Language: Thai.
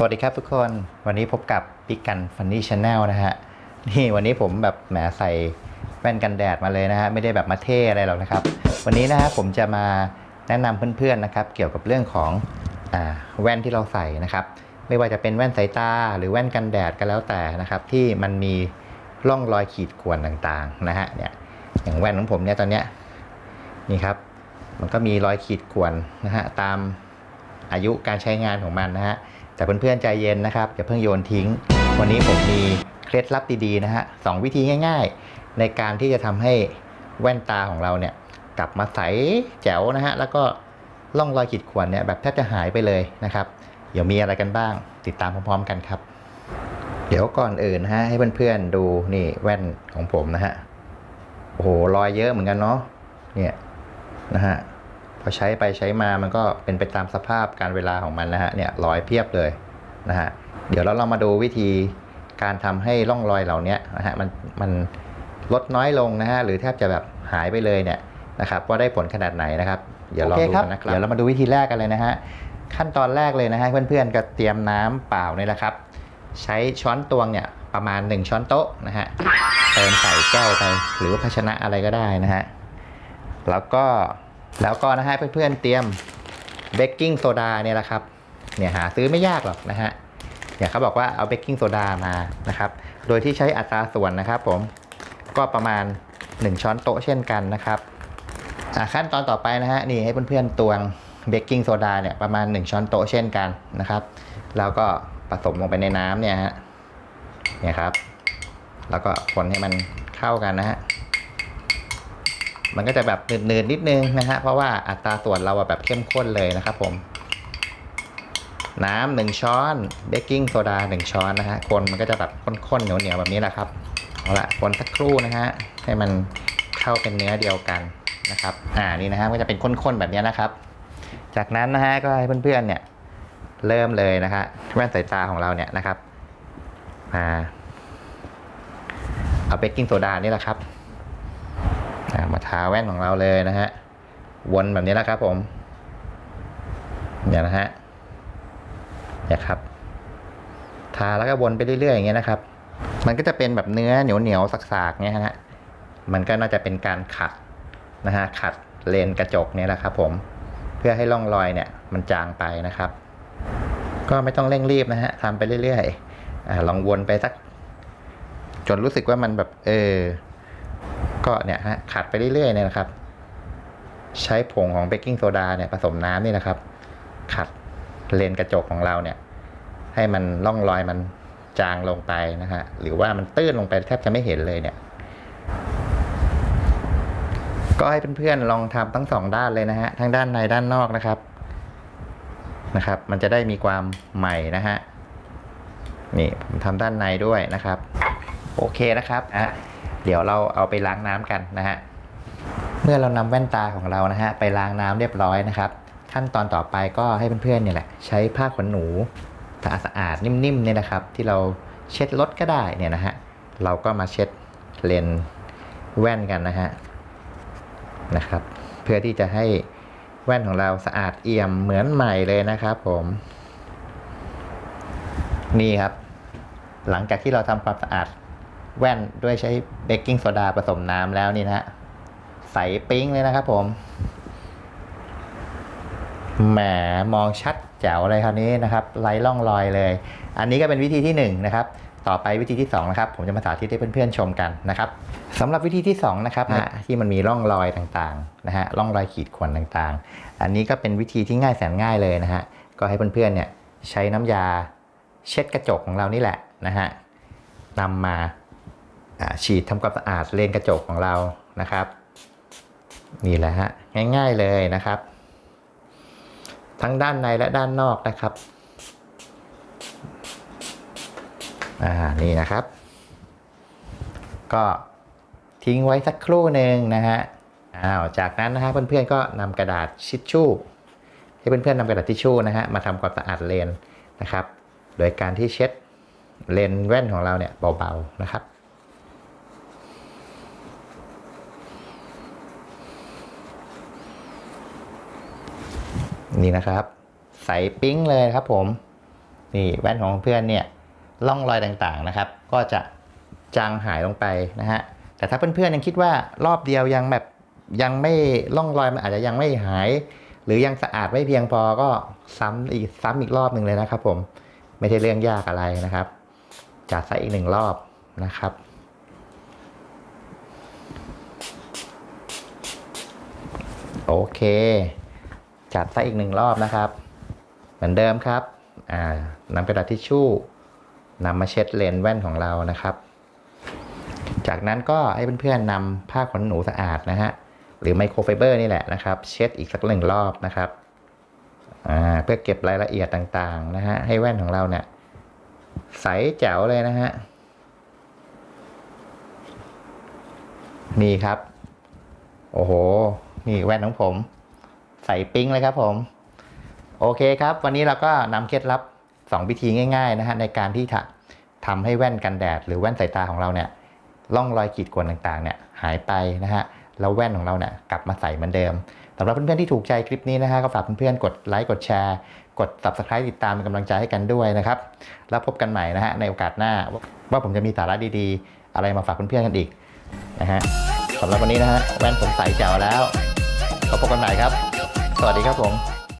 สวัสดีครับทุกคนวันนี้พบกับปิกันฟันนี่ชาแนลนะฮะนี่วันนี้ผมแบบแหมใส่แว่นกันแดดมาเลยนะฮะไม่ได้แบบมาเท่อะไรหรอกนะครับ วันนี้นะฮะผมจะมาแนะนำเพื่อนๆนะครับ เกี่ยวกับเรื่องของอแว่นที่เราใส่นะครับ ไม่ว่าจะเป็นแว่นสายตาหรือแว่นกันแดดก็แล้วแต่นะครับ ที่มันมีร่องรอยขีดข่วนต่างๆนะฮะเนี่ยอย่างแว่นของผมเนี่ยตอนเนี้ยนี่ครับ มันก็มีรอยขีดข่วนนะฮะตามอายุการใช้งานของมันนะฮะ แต่เพื่อนๆใจเย็นนะครับอย่าเพิ่งโยนทิ้ง วันนี้ผมมีเคล็ดลับดีๆนะฮะสองวิธีง่าย ๆ ในการที่จะทำให้แว่นตาของเราเนี่ยกลับมาใสแจ๋วนะฮะแล้วก็ร่องรอยขีดข่วนเนี่ยแบบแทบจะหายไปเลยนะครับ เดี๋ยวมีอะไรกันบ้าง ติดตามพร้อมๆกันครับ เดี๋ยวก่อนอื่นนะฮะให้เพื่อนๆดูนี่แว่นของผมนะฮะโอ้โหรอยเยอะเหมือนกันเนาะเนี่ยนะฮะ พอใช้ไปใช้มามันก็เป็นไปตามสภาพการเวลาของมันนะฮะเนี่ยรอยเพียบเลยนะฮะเดี๋ยวเราลองมาดูวิธีการทำให้ร่องรอยเหล่านี้นะฮะมันมันลดน้อยลงนะฮะหรือแทบจะแบบหายไปเลยเนี่ยนะครับว่าได้ผลขนาดไหนนะครับเดี๋ยวลองดูกันนะครับเดี๋ยวเรามาดูวิธีแรกกันเลยนะฮะขั้นตอนแรกเลยนะฮะเพื่อนๆก็เตรียมน้ำเปล่าเนี่ยแหละครับ ใช้ช้อนตวงเนี่ยประมาณ 1 ช้อนโต๊ะนะฮะเติมใส่แก้วไปหรือว่าภาชนะอะไรก็ได้นะฮะแล้วก็ แล้วก็นะฮะเพื่อนๆเตรียมเบกกิ้งโซดาเนี่ยแหละครับเนี่ยหาซื้อไม่ยากหรอกนะฮะเนี่ยเขาบอกว่าเอาเบกกิ้งโซดามานะครับ โดยที่ใช้อัตราส่วนนะครับผมก็ประมาณ 1 ช้อนโต๊ะเช่นกันนะครับขั้นตอนต่อไปนะฮะนี่ให้เพื่อนๆตวงเบกกิ้งโซดาเนี่ยประมาณ 1 ช้อนโต๊ะเช่นกันนะครับ แล้วก็ผสมลงไปในน้ำเนี่ยฮะเนี่ยครับ แล้วก็คนให้มันเข้ากันนะฮะ มันก็จะแบบเนืดๆนิดนึงนะฮะเพราะว่าอัตราส่วนเราแบบเข้มข้นเลยนะครับผม น้ำหนึ่งช้อนเบกกิ้งโซดาหนึ่งช้อนนะฮะคนมันก็จะแบบข้นๆเหนียวๆแบบนี้แหละครับเอาละคนสักครู่นะฮะให้มันเข้าเป็นเนื้อเดียวกันนะครับอ่านี่นะฮะก็จะเป็นข้นๆแบบนี้นะครับ จากนั้นนะฮะก็ให้เพื่อนๆเนี่ยเริ่มเลยนะฮะแว่นสายตาของเราเนี่ยนะครับมาเอาเบกกิ้งโซดานี่แหละครับ มาทาแว่นของเราเลยนะฮะ วนแบบนี้แล้วครับผมเนี่ยนะฮะเนี่ยครับ ทาแล้วก็วนไปเรื่อยๆอย่างเงี้ยนะครับ มันก็จะเป็นแบบเนื้อเหนียวๆสักๆเนี่ยฮะ มันก็น่าจะเป็นการขัดนะฮะ ขัดเลนกระจกเนี่ยแหละครับ ผม เพื่อให้ร่องรอยเนี่ย มันจางไปนะครับ ก็ไม่ต้องเร่งรีบนะฮะทำไปเรื่อยๆอลองวนไปสัก จนรู้สึกว่ามันแบบ เออ ก็เนี่ยฮะขัดไปเรื่อยๆเนี่ยนะครับ ใช้ผงของเบกกิ้งโซดาเนี่ยผสมน้ำนี่นะครับ ขัดเลนกระจกของเราเนี่ย ให้มันล่องรอยมันจางลงไปนะฮะหรือว่ามันตื้นลงไปแทบจะไม่เห็นเลยเนี่ย ก็ให้เพื่อนๆลองทำทั้งสองด้านเลยนะฮะทั้งด้านในด้านนอกนะครับนะครับ มันจะได้มีความใหม่นะฮะนี่ผมทำด้านในด้วยนะครับ โอเคนะครับอะ เดี๋ยวเราเอาไปล้างน้ำกันนะฮะเมื่อเรานำแว่นตาของเรานะฮะไปล้างน้ำเรียบร้อยนะครับขั้นตอนต่อไปก็ให้เพื่อนๆเนี่ยแหละใช้ผ้าขนหนูสะอาดสะอาดๆนิ่มๆเนี่ยนะครับ ที่เราเช็ดรถก็ได้เนี่ยนะฮะเราก็มาเช็ดเลนแว่นกันนะฮะนะครับ เพื่อที่จะให้แว่นของเราสะอาดเอี่ยมเหมือนใหม่เลยนะครับ ผมนี่ครับ หลังจากที่เราทำความสะอาด แว่นด้วยใช้เบกกิ้งโซดาผสมน้ำแล้วนี่นะฮะใสปิ๊งเลยนะครับผมแหมมองชัดแจ๋วเลยคราวนี้นะครับไร้ร่องรอยเลย อันนี้ก็เป็นวิธีที่1นงนะครับต่อไปวิธีที่2นะครับผมจะมาสาธิตให้เพื่อนๆชมกันนะครับสำหรับวิธีที่2นะครับนะที่มันมีร่องรอยต่างๆนะฮะร่องรอยขีดข่วนต่างๆ อันนี้ก็เป็นวิธีที่ง่ายแสนง่ายเลยนะฮะก็ให้เพื่อนๆเนี่ยใช้น้ำยาเช็ดกระจกของเรานี่แหละนะฮะนำมาอ่า ฉีดทำความสะอาดเลนกระจกของเรานะครับ นี่แหละฮะง่ายๆเลยนะครับ ทั้งด้านในและด้านนอกนะครับอ่านี่นะครับ ก็ทิ้งไว้สักครู่หนึ่งนะฮะอ้าวจากนั้นนะฮะเพื่อนๆก็นำกระดาษชิชชู่ให้เพื่อนๆนำกระดาษทิชชู่นะฮะมาทำความสะอาดเลนนะครับ โดยการที่เช็ดเลนแว่นของเราเนี่ยเบาๆนะครับ นี่นะครับ ใสปิ๊งเลยครับผม นี่แว่นของเพื่อนเนี่ยร่องรอยต่างๆนะครับ ก็จะจางหายลงไปนะฮะแต่ถ้าเพื่อนๆยังคิดว่ารอบเดียวยังแบบยังไม่ร่องรอยมันอาจจะยังไม่หาย หรือยังสะอาดไม่เพียงพอก็ซ้ำอีกซ้ำอีกรอบหนึ่งเลยนะครับ ผมไม่ใช่เรื่องยากอะไรนะครับ จัดใส่อีกหนึ่งรอบนะครับโอเค จัดซะอีกหนึ่งรอบนะครับ เหมือนเดิมครับนำกระดาษทิชชู่นำมาเช็ดเลนส์แว่นของเรานะครับ จากนั้นก็ให้เพื่อนๆนำผ้าขนหนูสะอาดนะฮะหรือไมโครไฟเบอร์นี่แหละนะครับ เช็ดอีกสักหนึ่งรอบนะครับเพื่อเก็บรายละเอียดต่างๆนะฮะให้แว่นของเราเนี่ยใสแจ๋วเลยนะฮะนี่ครับ โอ้โห นี่แว่นของผม ใส่ปิ้งเลยครับผม โอเคครับ วันนี้เราก็นำเคล็ดลับ 2 วิธีง่ายๆนะฮะในการที่จะทำให้แว่นกันแดด หรือแว่นสายตาของเราเนี่ยร่องรอยขีดข่วนต่างๆเนี่ยหายไปนะฮะแล้วแว่นของเราเนี่ยกลับมาใส่เหมือนเดิมสำหรับเพื่อนๆที่ถูกใจคลิปนี้นะฮะก็ฝากเพื่อนๆกดไลค์กดแชร์ กด subscribe ติดตามเป็นกำลังใจให้กันด้วยนะครับแล้วพบกันใหม่นะฮะในโอกาสหน้าว่าผมจะมีสาระดีๆ อะไรมาฝากเพื่อนๆกันอีกนะฮะสำหรับวันนี้นะฮะแว่นผมใสแจ๋วแล้วเราพบกันใหม่ครับ สวัสดีครับผม